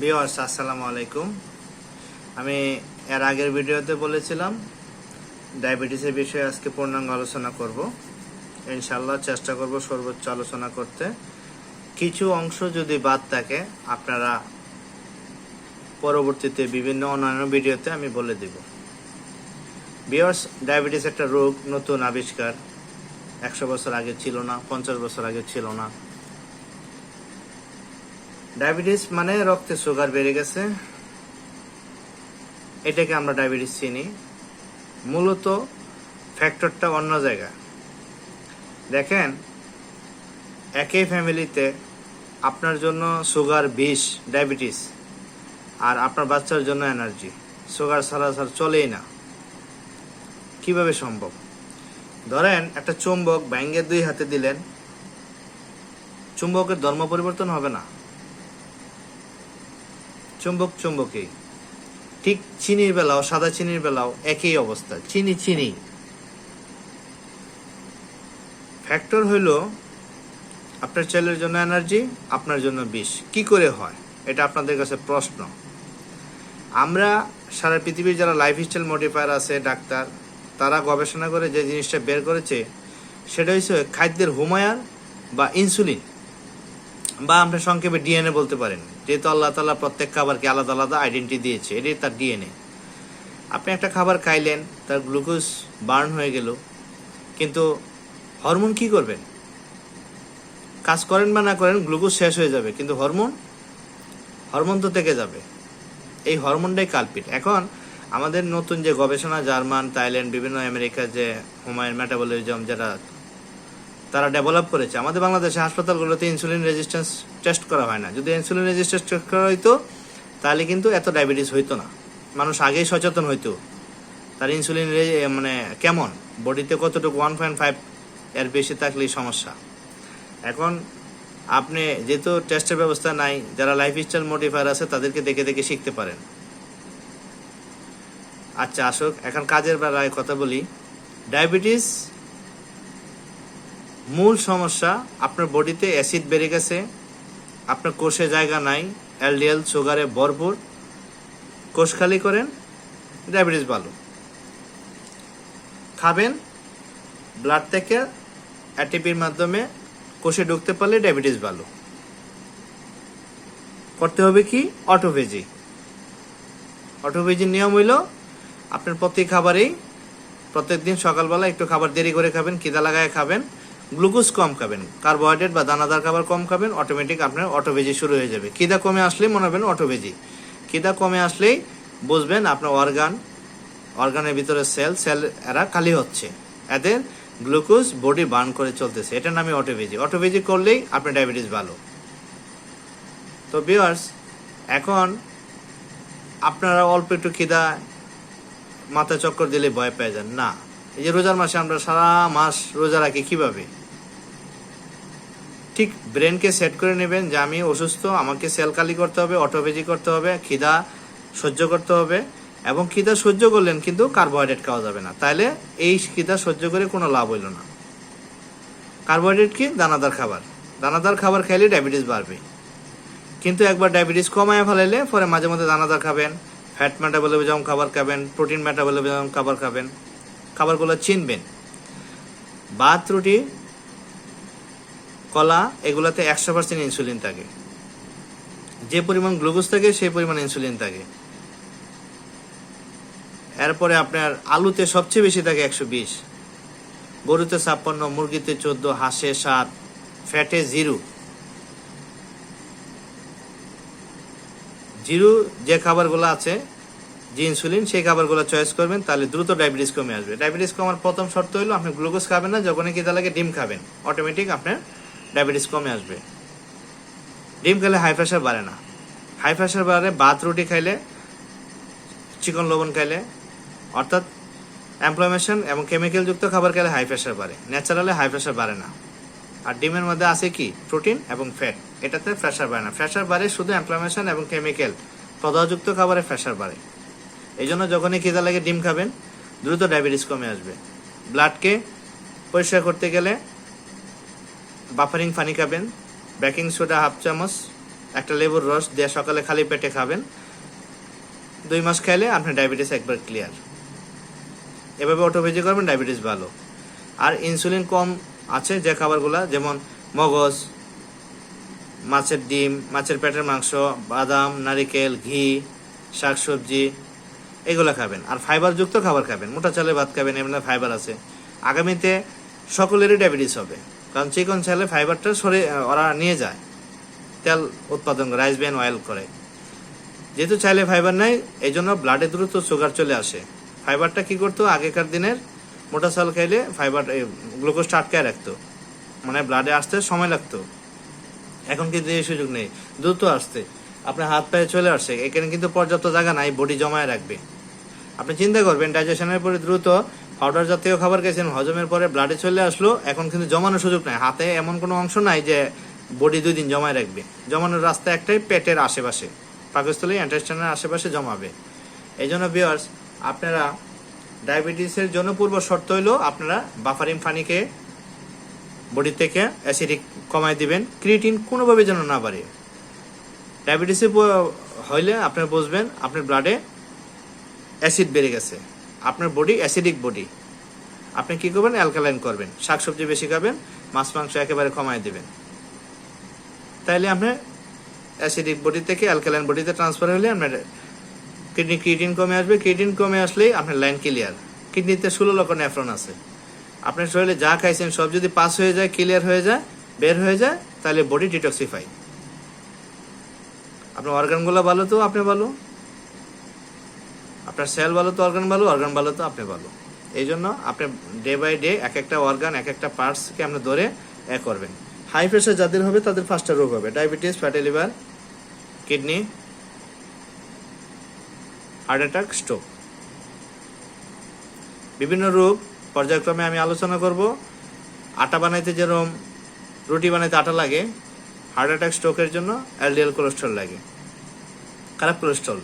বিওয়ার্স আসসালামু আলাইকুম। আমি এর আগের ভিডিওতে বলেছিলাম, ডায়াবেটিসের বিষয়ে আজকে পূর্ণাঙ্গ আলোচনা করব। ইনশাল্লাহ চেষ্টা করব সর্বোচ্চ আলোচনা করতে। কিছু অংশ যদি বাদ থাকে, আপনারা পরবর্তীতে বিভিন্ন অন্যান্য ভিডিওতে আমি বলে দেব। বিয়ার্স ডায়াবেটিস একটা রোগ, নতুন আবিষ্কার। একশো বছর আগে ছিল না, পঞ্চাশ বছর আগে ছিল না। ডায়াবেটিস মানে রক্তে সুগার বেড়ে গেছে। এটাকে আমরা ডায়াবেটিস চিনি। মূলত ফ্যাক্টরটা অন্য জায়গায় দেখেন একই ফ্যামিলিতে আপনার জন্য সুগার বিষ, ডায়াবেটিস, আর আপনার বাচ্চার জন্য এনার্জি। সুগার ছাড়া ছাড়া চলেই না। কীভাবে সম্ভব? ধরেন, একটা চুম্বক ব্যাঙ্গের দুই হাতে দিলেন। চুম্বকের ধর্ম পরিবর্তন হবে না। চুম্বক চুম্বকই ঠিক চিনির বেলাও, সাদা চিনির বেলাও একই অবস্থা, চিনি চিনি। ফ্যাক্টর হইল আপনার ছেলের জন্য এনার্জি আপনার জন্য বিষ। কি করে হয়? এটা আপনাদের কাছে প্রশ্ন। আমরা সারা পৃথিবীর যারা লাইফ স্টাইল মডিফায়ার আছে, ডাক্তার, তারা গবেষণা করে যে জিনিসটা বের করেছে, সেটা হচ্ছে খাদ্যের হুমায়ার বা ইনসুলিন বা আমরা সংক্ষেপে ডিএনএ বলতে পারেন। যেহেতু আল্লাহ তালা প্রত্যেক খাবারকে আলাদা আলাদা আইডেন্টি দিয়েছে, এটাই তার ডিএনএ আপনি একটা খাবার খাইলেন, তার গ্লুকোজ বার্ন হয়ে গেল, কিন্তু হরমোন কি করবেন? কাজ করেন বা না করেন গ্লুকোজ শেষ হয়ে যাবে, কিন্তু হরমোন হরমোন তো থেকে যাবে। এই হরমোনটাই কালপিট এখন আমাদের নতুন যে গবেষণা, জার্মান, থাইল্যান্ড, বিভিন্ন আমেরিকার যে হুমায়ুন মেটাবলিজম যারা তারা ডেভেলপ করেছে। আমাদের বাংলাদেশে হাসপাতালগুলোতে ইনসুলিন রেজিস্ট্যান্স টেস্ট করা হয় না। যদি ইনসুলিন রেজিস্ট্যান্স টেস্ট করা হইতো, তাহলে কিন্তু এত ডায়াবেটিস হইতো না। মানুষ আগেই সচেতন হইতো তার ইনসুলিন মানে কেমন? বডিতে কতটুকু ওয়ান পয়েন্ট ফাইভ এর বেশি থাকলেই সমস্যা। এখন আপনি যেহেতু টেস্টের ব্যবস্থা নাই, যারা লাইফ স্টাইল মোটিফায়ার আছে, তাদেরকে দেখে দেখে শিখতে পারেন। আচ্ছা আসুক, এখন কাজের বেলায় কথা বলি। ডায়াবেটিস সমস্যা, আপনার বডিতে অ্যাসিড বেড়ে গেছে, আপনার কোষে জায়গা নাই, এলডিএল, সুগারে ভরপুর, কোষ খালি করেন, ডায়াবেটিস ভালো। খাবেন ব্লাড থেকে অ্যাটিপির মাধ্যমে কোষে ঢুকতে পারলে ডায়াবেটিস ভালো। করতে হবে কি? অটোভেজি অটোভেজির নিয়ম হইল, আপনার প্রতি খাবারেই প্রত্যেকদিন সকালবেলা একটু খাবার দেরি করে খাবেন, খিদা লাগায় খাবেন গ্লুকোজ কম খাবেন, কার্বোহাইড্রেট বা দানাদার খাবার কম খাবেন অটোমেটিক আপনার অটোভেজি শুরু হয়ে যাবে। খিদা কমে আসলেই মনে হবেন অটোভেজি। খিদা কমে আসলেই বুঝবেন আপনার অর্গান, অর্গানের ভিতরে সেল সেল এরা খালি হচ্ছে। এদের গ্লুকোজ বডি বার্ন করে চলতেছে। এটার নামে অটোভেজি। অটোভেজি করলেই আপনার ডায়াবেটিস ভালো। তো বিয়ার্স এখন আপনারা অল্প একটু খিদা মাথা চক্কর দিলে ভয় পেয়ে যান। না, এই যে রোজার মাসে আমরা সারা মাস রোজা রাখি কীভাবে? ঠিক ব্রেনকে সেট করে নেবেন যে আমি অসুস্থ, আমাকে সেল খালি করতে হবে অটোভেজি করতে হবে, খিদা সহ্য করতে হবে এবং খিদা সহ্য করলেন কিন্তু কার্বোহাইড্রেট খাওয়া যাবে না। তাইলে এই খিদা সহ্য করে কোনো লাভ হইল না। কার্বোহাইড্রেট কি? দানাদার খাবার। দানাদার খাবার খাইলে ডায়াবেটিস বাড়বে। কিন্তু একবার ডায়াবেটিস কমায় ফেলাইলে পরে মাঝে মধ্যে দানাদার খাবেন ফ্যাট মেটাবলিজম খাবার খাবেন প্রোটিন মেটাবলিজম খাবার খাবেন, খাবারগুলো চিনবেন। ভাত, রুটি কলা, এগুলাতে একশো পার্সেন্ট ইনসুলিন থাকে। যে পরিমাণ গ্লুকোজ থাকে, সেই পরিমাণ ইনসুলিন থাকে। এরপরে আপনার আলুতে সবচেয়ে বেশি থাকে একশো বিশ। গরুতে ছাপ্পান্ন, মুরগিতে চোদ্দ, হাঁসে সাত ফ্যাটে জিরো জিরো যে খাবারগুলো আছে, যে ইনসুলিন সেই খাবারগুলো চয়েস করবেন, তাহলে দ্রুত ডায়াবেটিস কমে আসবে। ডায়াবেটিস কমার প্রথম শর্ত হলো, আপনি গ্লুকোজ খাবেন না, যখনই কি লাগে, ডিম খাবেন। অটোমেটিক আপনার ডায়াবেটিস কমে আসবে। ডিম খেলে হাই প্রেশার বাড়ে না। হাই প্রেশার বাড়ে ভাত, রুটি খাইলে চিকন লবণ খাইলে, অর্থাৎ অ্যামপ্লয়মেশন এবং কেমিক্যালযুক্ত খাবার খেলে হাই প্রেশার বাড়ে। ন্যাচারালে হাই প্রেশার বাড়ে না। আর ডিমের মধ্যে আছে কি? প্রোটিন এবং ফ্যাট এটাতে প্রেশার বাড়ে না। প্রেশার বাড়ে শুধু অ্যামপ্লয়মেশন এবং কেমিক্যাল পদাযুক্ত খাবারে প্রেশার বাড়ে। এই জন্য যখনই খিদা লাগে ডিম খাবেন, দ্রুত ডায়াবেটিস কমে আসবে। ব্লাডকে পরিষ্কার করতে গেলে বাফারিং পানি খাবেন বেকিং সোডা হাফ চামচ, একটা লেবুর রস দিয়ে সকালে খালি পেটে খাবেন। দুই মাস খাইলে আপনার ডায়াবেটিস একবার ক্লিয়ার এভাবে অটোভেজি করবেন ডায়াবেটিস ভালো। আর ইনসুলিন কম আছে যে খাবারগুলো, যেমন মগজ, মাছের ডিম, মাছের পেটের মাংস, বাদাম, নারিকেল, ঘি, শাকসবজি, এগুলো খাবেন। আর ফাইবারযুক্ত খাবার খাবেন। মোটা চালের ভাত খাবেন, এমনি ফাইবার আছে। আগামীতে সকলেরই ডায়াবেটিস হবে। কারণ চিকন চালে ফাইবারটা সরে ওরা নিয়ে যায়। তেল উৎপাদন করে রাইস ব্যান অয়েল করে। যেহেতু চাইলে ফাইবার নাই এই জন্য ব্লাডে দ্রুত সুগার চলে আসে। ফাইবারটা কি করতো? আগেকার দিনের মোটা চাল খাইলে ফাইবার গ্লুকোজটা আটকায় রাখতো। মানে ব্লাডে আসতে সময় লাগতো। এখন কিন্তু এই সুযোগ নেই। দ্রুত আসতে। আপনার হাত পায়ে চলে আসছে এখানে কিন্তু পর্যাপ্ত জায়গা নাই বডি জমায় রাখবে। আপনি চিন্তা করবেন ডাইজেশনের পরে দ্রুত পাউডার জাতীয় খাবার খেয়েছেন, হজমের পরে ব্লাডে চলে আসলো। এখন কিন্তু জমানোর সুযোগ নাই। হাতে এমন কোনো অংশ নাই যে বডি দুই দিন জমায় রাখবে। জমানোর রাস্তা একটাই পেটের আশেপাশে। পাকস্থলী অ্যান্টেস্টাইনের আশেপাশে জমাবে। এই জন্য বিয়ার্স আপনারা ডায়াবেটিসের জন্য পূর্ব শর্ত হইল আপনারা বাফারিন পানিকে বডি থেকে অ্যাসিডিক কমায় দিবেন। ক্রিয়েটিন কোনোভাবে যেন না বাড়ে। ডায়াবেটিসে হইলে আপনারা বুঝবেন, আপনার ব্লাডে অ্যাসিড বেড়ে গেছে। আপনার বডি অ্যাসিডিক বডি আপনি কি করবেন? অ্যালকালাইন করবেন। শাকসবজি বেশি খাবেন, মাছ, মাংস একেবারে কমায় দেবেন। তাইলে আপনার অ্যাসিডিক বডি থেকে অ্যালকালাইন বডিতে ট্রান্সফার হলে আপনার কিডনি ক্রিয়েটিন কমে আসবে। ক্রিয়েটিন কমে আসলেই আপনার লাইন ক্লিয়ার কিডনিতে ষোলো লক্ষ নেফ্রন আছে। আপনার শরীরে যা খাইছেন, সব যদি পাস হয়ে যায় ক্লিয়ার হয়ে যায়, বের হয়ে যায় তাহলে বডি ডিটক্সিফাই আপনার অর্গানগুলো ভালো তো? আপনি ভালো? আপনার সেল ভালো তো অর্গান ভালো অর্গান ভালো তো আপনি ভালো। এই জন্য আপনি ডে বাই ডে এক একটা অর্গান এক একটা পার্টসকে আপনি ধরে এ করবেন। হাই প্রেশার যাদের হবে তাদের ফার্স্টটা রোগ হবে। Diabetes fatty liver kidney heart attack stroke বিভিন্ন রোগ পর্যায়ক্রমে আমি আলোচনা করব। আটা বানাইতে যেরকম রুটি বানাইতে আটা লাগে হার্ট অ্যাটাক স্ট্রোকের জন্য এলডিএল কোলেস্ট্রল লাগে। খারাপ কোলেস্ট্রল